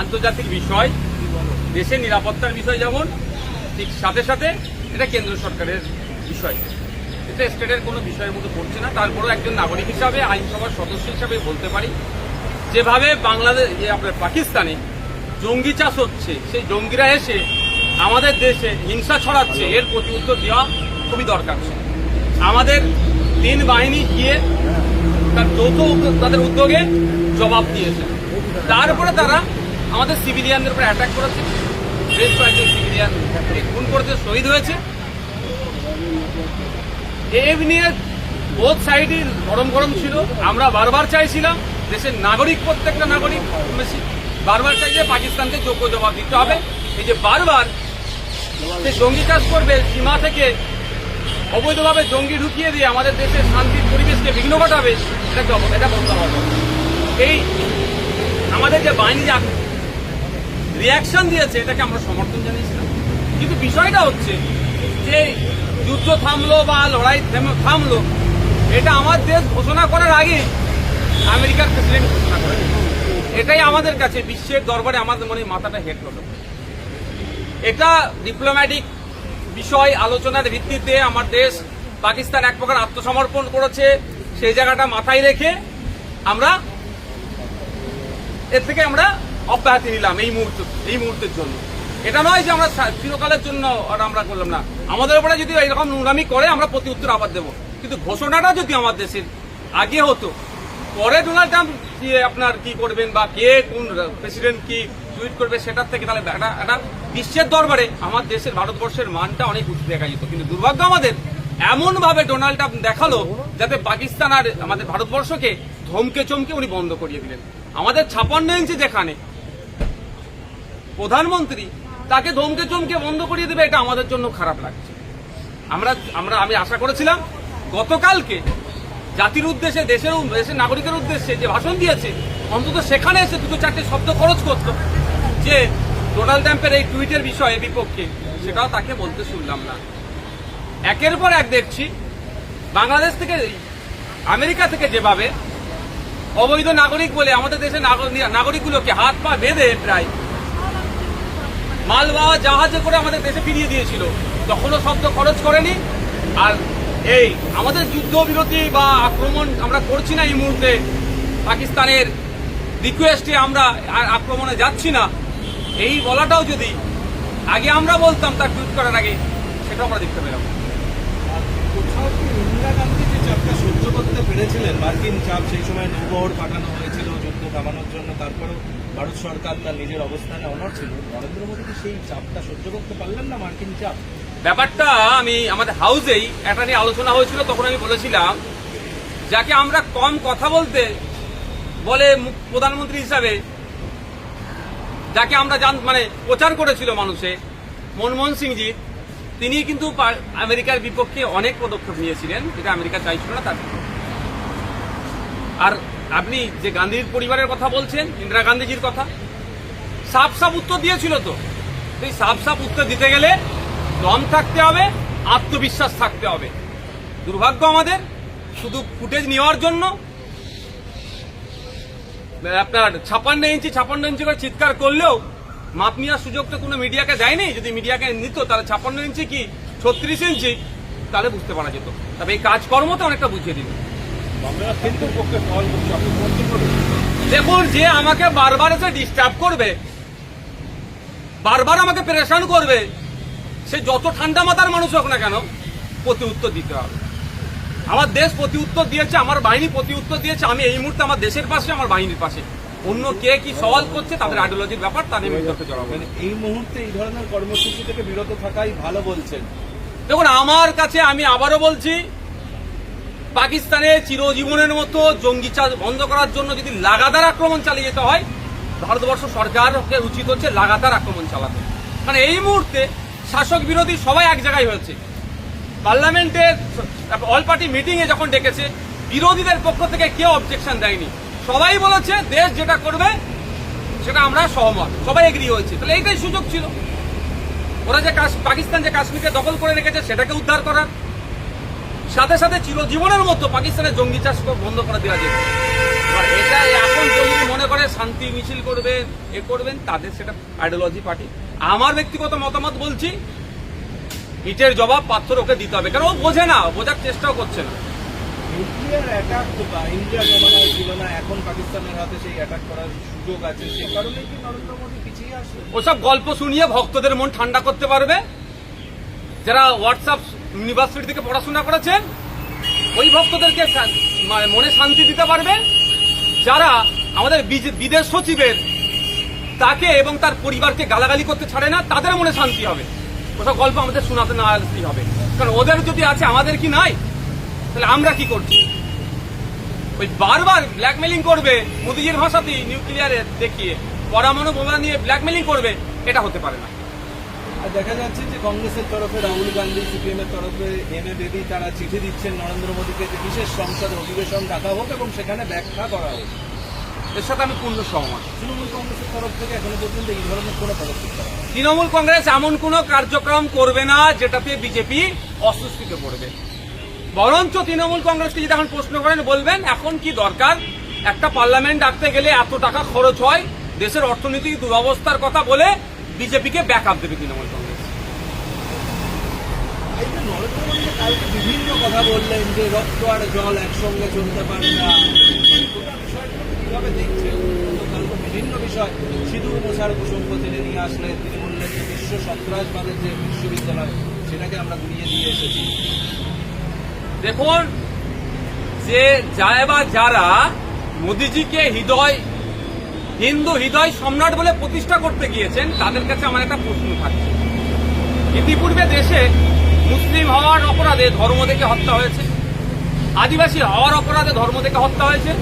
আন্তর্জাতিক বিষয়, দেশের নিরাপত্তার বিষয় যেমন, ঠিক সাথে সাথে এটা কেন্দ্র সরকারের বিষয় এটা স্টেটের কোনো বিষয়ের মধ্যে পড়ছে না, তারপরেও একজন নাগরিক হিসাবে, আইনসভার সদস্য হিসাবে বলতে পারি, যেভাবে বাংলাদেশ আপনার পাকিস্তানে জঙ্গি চাষ হচ্ছে, সেই জঙ্গিরা এসে আমাদের দেশে হিংসা ছড়াচ্ছে, এর প্রতি উত্তর দেওয়া খুবই দরকার ছিল। আমাদের তিন বাহিনী গিয়ে তার যৌথ তাদের উদ্যোগে জবাব দিয়েছে তারপরে তারা আমাদের সিভিলিয়ানদের উপরে অ্যাটাক করেছে। বেশ কয়েকজন সিভিলিয়ান খুন করতে শহীদ হয়েছে। এভ নিয়ে বোধ সাইডই গরম গরম ছিল। আমরা বারবার চাইছিলাম দেশের নাগরিক, প্রত্যেকটা নাগরিক বেশি বারবার চাই যে পাকিস্তানকে যোগ্য জবাব দিতে হবে। এই যে বারবার সে জঙ্গি কাজ করবে, সীমা থেকে অবৈধভাবে জঙ্গি ঢুকিয়ে দিয়ে আমাদের দেশের শান্তির পরিবেশকে বিঘ্ন ঘটাবে এটা এটা বন্ধ হবে। এই আমাদের যে বাহিনী রিয়াকশন দিয়েছে, এটাকে আমরা সমর্থন জানিয়েছিলাম। কিন্তু বিষয়টা হচ্ছে যে যুদ্ধ থামলো বা লড়াই থেম- থামলো, এটা আমার দেশ ঘোষণা করার আগে আমেরিকার প্রেসিডেন্ট ঘোষণা করে এটাই আমাদের কাছে, বিশ্বের দরবারে আমাদের মনে মাথাটা হেট হলো এটা ডিপ্লোম্যাটিক বিষয়, আলোচনার ভিত্তিতে আমার দেশ পাকিস্তান এক প্রকার আত্মসমর্পণ করেছে। সেই জায়গাটা মাথায় রেখে আমরা এর থেকে আমরা অব্যাহতি নিলাম এই মুহূর্ত, এই মুহূর্তের জন্য। এটা নয় যে আমরা চিরকালের জন্য আমরা করলাম না। আমাদের উপরে যদি এরকম নোংরামি করে, আমরা প্রতি উত্তর আবার দেবো। কিন্তু ঘোষণাটা যদি আমার দেশের আগে হতো, পরে ডোনাল্ড ট্রাম্প আপনার কি করবেন বা কে কোন প্রেসিডেন্ট কি টুইট করবে সেটার থেকে তাহলে একটা একটা বিশ্বের দরবারে আমার দেশের ভারতবর্ষের মানটা অনেক উঁচু দেখা যেত। কিন্তু দুর্ভাগ্য আমাদের এমন ভাবে ডোনাল্ড ট্রাম্প দেখাল যাতে পাকিস্তান আর আমাদের ভারতবর্ষকে ধমকে চমকে উনি বন্ধ করিয়ে দিলেন। আমাদের ছাপান্ন ইঞ্চি যেখানে প্রধানমন্ত্রী তাকে ধমকে চমকে বন্ধ করিয়ে দেবে, এটা আমাদের জন্য খারাপ লাগছে। আমরা আমরা, আমি আশা করেছিলাম গতকালকে জাতির উদ্দেশ্যে, দেশের দেশের নাগরিকের উদ্দেশ্যে যে ভাষণ দিয়েছে, অন্তত সেখানে এসে দুটো চারটে শব্দ খরচ করতো যে ডোনাল্ড ট্রাম্পের এই টুইটের বিষয়ে বিপক্ষে, সেটাও তাকে বলতে শুনলাম না। একের পর এক দেখছি বাংলাদেশ থেকে, আমেরিকা থেকে যেভাবে অবৈধ নাগরিক বলে আমাদের দেশের নাগরিকগুলোকে হাত পা বেঁধে প্রায় মালবাহা জাহাজে করে আমাদের দেশে ফিরিয়ে দিয়েছিল। তখনও শব্দ খরচ করেনি। আর এই আমাদের যুদ্ধবিরতি বা আক্রমণ আমরা করছি না এই মুহূর্তে। পাকিস্তানের রিকোয়েস্টে আমরা আক্রমণে যাচ্ছি না। এই বলাটাও যদি আগে আমরা বলতাম তার টুইট করার আগে, সেটাও আমরা দেখতে পেলাম। গান্ধী সহ্য করতে পেরেছিলেন, মার্কিন চাপ সেই সময় নৌবহর পাঠানো হয়েছিল, যুদ্ধ থামানোর জন্য, তারপরেও ভারত সরকার তার নিজের অবস্থানে অনড় ছিল। নরেন্দ্র মোদীকে সেই চাপটা সহ্য করতে পারলেন না মার্কিন চাপ। ব্যাপারটা আমি আমাদের হাউসেই একটা নিয়ে আলোচনা হয়েছিল, তখন আমি বলেছিলাম, যাকে আমরা কম কথা বলতে বলে প্রধানমন্ত্রী হিসাবে, যাকে আমরা জান মানে প্রচার করেছিল মানুষে, মনমোহন সিংজি তিনি কিন্তু আমেরিকার বিপক্ষে অনেক পদক্ষেপ নিয়েছিলেন, যেটা আমেরিকা চাইছিল না তার আর আপনি যে গান্ধীর পরিবারের কথা বলছেন, ইন্দিরা গান্ধীজির কথা, সাফ সাফ উত্তর দিয়েছিল তো। এই সাফ সাফ উত্তর দিতে গেলে দম থাকতে হবে, আত্মবিশ্বাস থাকতে হবে। দুর্ভাগ্য আমাদের, শুধু ফুটেজ নেওয়ার জন্য। আপনার ছাপান্ন ইঞ্চি ছাপান্ন ইঞ্চি করে চিৎকার করলেও মাপ নেওয়ার সুযোগ তো কোনো মিডিয়াকে দেয়নি। যদি মিডিয়াকে নিত, তাহলে ছাপান্ন ইঞ্চি কি ছত্রিশ ইঞ্চি? তাহলে বুঝতে পারা যেত। তবে এই কাজকর্মতে অনেকটা বুঝিয়ে দিল। দেখুন যে আমাকে বারবার এসে ডিস্টার্ব করবে বারবার আমাকে প্রেশান করবে সে যত ঠান্ডা মাথার মানুষ হোক না কেন প্রতি উত্তর দিতে হবে। আমার দেশ প্রতি উত্তর দিয়েছে আমার বাহিনী প্রতি উত্তর দিয়েছে আমি এই মুহূর্তে আমার দেশের পাশে আমার বাহিনীর পাশে। অন্য কে কি সওয়াল করছে তাদের আইডিওলজির ব্যাপার তা নিয়ে। মানে এই মুহূর্তে এই ধরনের কর্মসূচি থেকে বিরত থাকাই ভালো বলছেন। দেখুন আমার কাছে আমি আবারও বলছি পাকিস্তানে চিরজীবনের মতো জঙ্গি চাষ বন্ধ করার জন্য যদি লাগাতার আক্রমণ চালিয়ে যেতে হয়, ভারতবর্ষ সরকারকে উচিত হচ্ছে লাগাতার আক্রমণ চালাতে। মানে এই মুহূর্তে শাসক বিরোধী সবাই এক জায়গায় হয়েছে। পার্লামেন্টের অল পার্টি মিটিং এ যখন ডেকেছে, বিরোধীদের পক্ষ থেকে কেউ অবজেকশন দেয়নি। সবাই বলেছে, দেশ যেটা করবে, সেটা আমরা সহমত। সবাই এগ্রি হয়েছে। তাহলে এইটাই সুযোগ ছিল। ওরা যে পাকিস্তান যে কাশ্মীরকে দখল করে রেখেছে, সেটাকে উদ্ধার করার সাথে সাথে চিরজীবনের মতো পাকিস্তানের জঙ্গি চাষ বন্ধ করে দেওয়া যেত। এটা এখন যদি মনে করে শান্তি মিছিল করবেন এ করবেন তাদের সেটা আইডিওলজি পার্টি আমার ব্যক্তিগত মতামত বলছি ইটের জবাব পাথর ওকে দিতে হবে। কারণ ও বোঝে না বোঝার চেষ্টাও করছে না। নিউক্লিয়ার অ্যাটাক ইন্ডিয়া জমানায় ছিল না এখন পাকিস্তানের হাতে সেই অ্যাটাক করার সুযোগ আছে। সেই কারণে কি নরেন্দ্র মোদী পিছিয়ে আসবে? ওসব গল্প শুনিয়ে ভক্তদের মন ঠান্ডা করতে পারবে? যারা হোয়াটসঅ্যাপ ইউনিভার্সিটি থেকে পড়াশোনা করেছেন ওই ভক্তদেরকে মানে শান্তি দিতে পারবে। যারা আমাদের বিদেশ সচিবের, তাকে এবং তার পরিবারকে গালাগালি করতে ছাড়ে না, তাদের মনে শান্তি হবে। ওসব গল্প আমাদের শোনাতে না আসতেই হবে। কারণ ওদের যদি আছে, আমাদের কি নাই? তাহলে আমরা কি করছি? ওই বারবার ব্ল্যাকমেলিং করবে মোদিজির ভাষাতেই নিউক্লিয়ারে দেখিয়ে, পরমাণু বোমা নিয়ে ব্ল্যাকমেলিং করবে, এটা হতে পারে না। দেখা যাচ্ছে যে কংগ্রেসের তরফে রাহুল গান্ধী সিপিএম এর তরফে এম এ বেবি তারা চিঠি দিচ্ছেন নরেন্দ্র মোদীকে যে বিশেষ সংসদ অধিবেশন ডাকা হোক এবং সেখানে ব্যাখ্যা করা হোক। এর সাথে আমি পূর্ণ সহমত। তৃণমূল কংগ্রেসের তরফ থেকে এখনও পর্যন্ত এই ধরনের কোনো পদক্ষেপ তৃণমূল কংগ্রেস এমন কোনো কার্যক্রম করবে না যেটাতে বিজেপি অস্বস্তিতে পড়বে। বরঞ্চ তৃণমূল কংগ্রেসকে যদি এখন প্রশ্ন করেন বলবেন এখন কি দরকার? একটা পার্লামেন্ট ডাকতে গেলে এত টাকা খরচ হয়? দেশের অর্থনৈতিক দুরবস্থার কথা বলে বিজেপিকে ব্যাক আপ দেবে তৃণমূল কংগ্রেস। কালকে বিভিন্ন কথা বললেন যে রক্ত আর জল একসঙ্গে চলতে পারে না কীভাবে দেখছেন? বিভিন্ন বিষয় সিঁদুর মোছার প্রসঙ্গ টেনে নিয়ে আসলেন তিনি বললেন যে বিশ্ব সন্ত্রাসবাদের যে বিশ্ববিদ্যালয় সেটাকে আমরা ঘুরিয়ে দিয়ে এসেছি। দেখুন যে যায় বা যারা মোদিজিকে হৃদয় হিন্দু হৃদয় সম্রাট বলে প্রতিষ্ঠা করতে গিয়েছেন, তাদের কাছে আমার একটা প্রশ্ন থাকছে। ইতিপূর্বে দেশে মুসলিম হওয়ার অপরাধে ধর্ম থেকে হত্যা হয়েছে, আদিবাসী হওয়ার অপরাধে ধর্ম থেকে হত্যা হয়েছে,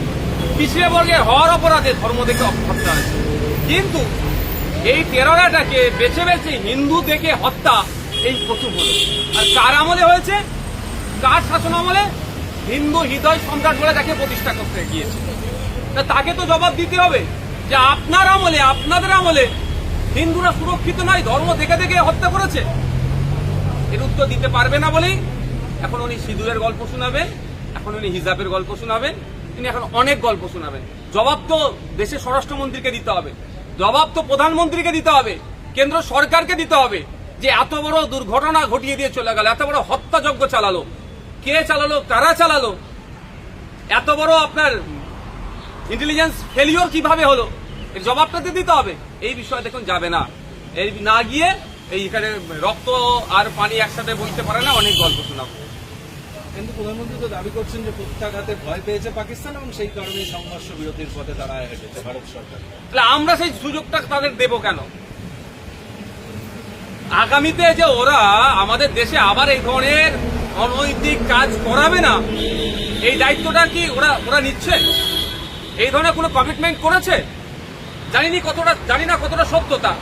পিছিয়ে বর্গের হওয়ার অপরাধে ধর্ম থেকে হত্যা হয়েছে। কিন্তু এই তেরোটাকে বেছে বেছে হিন্দু থেকে হত্যা এই প্রথম হলো। আর কার আমলে হয়েছে? কার শাসন আমলে? হিন্দু হৃদয় সম্রাট বলে তাকে প্রতিষ্ঠা করতে গিয়েছে। তাকে তো জবাব দিতে হবে। যে আপনার আমলে, আপনাদের আমলে হিন্দুরা সুরক্ষিত নয়, ধর্ম দেখে দেখে হত্যা করেছে। এর উত্তর দিতে পারবে না বলেই এখন উনি সিঁদুরের গল্প শোনাবেন, এখন উনি হিজাবের গল্প শোনাবেন, তিনি এখন অনেক গল্প শোনাবেন। জবাব তো দেশের স্বরাষ্ট্রমন্ত্রীকে দিতে হবে। জবাব তো প্রধানমন্ত্রীকে দিতে হবে, কেন্দ্র সরকারকে দিতে হবে যে এত বড় দুর্ঘটনা ঘটিয়ে দিয়ে চলে গেল, এত বড় হত্যাযজ্ঞ চালালো। কে চালালো, কারা চালালো? এত বড় আপনার ইন্টেলিজেন্স ফেলিওর কীভাবে হলো? এর জবাবটা তো দিতে হবে। এই বিষয়ে দেখুন যাবে না। এই না গিয়ে এই এখানে রক্ত আর পানি একসাথে বইতে পারে না অনেক গল্প শোনাবো। কিন্তু প্রধানমন্ত্রী তো দাবি করছেন যে প্রত্যাঘাতে ভয় পেয়েছে পাকিস্তান এবং সেই কারণে সংঘর্ষ বিরতির পথে তারা হেঁটেছে ভারত সরকার। তাহলে আমরা সেই সুযোগটা তাদের দেব কেন? আগামীতে যে ওরা আমাদের দেশে আবার এই ধরনের অনৈতিক কাজ করাবে না এই দায়িত্বটা কি ওরা ওরা নিচ্ছে? এই ধরনের কোনো কমিটমেন্ট করেছে? জানিনি কতটা জানি না কতটা সত্যতা।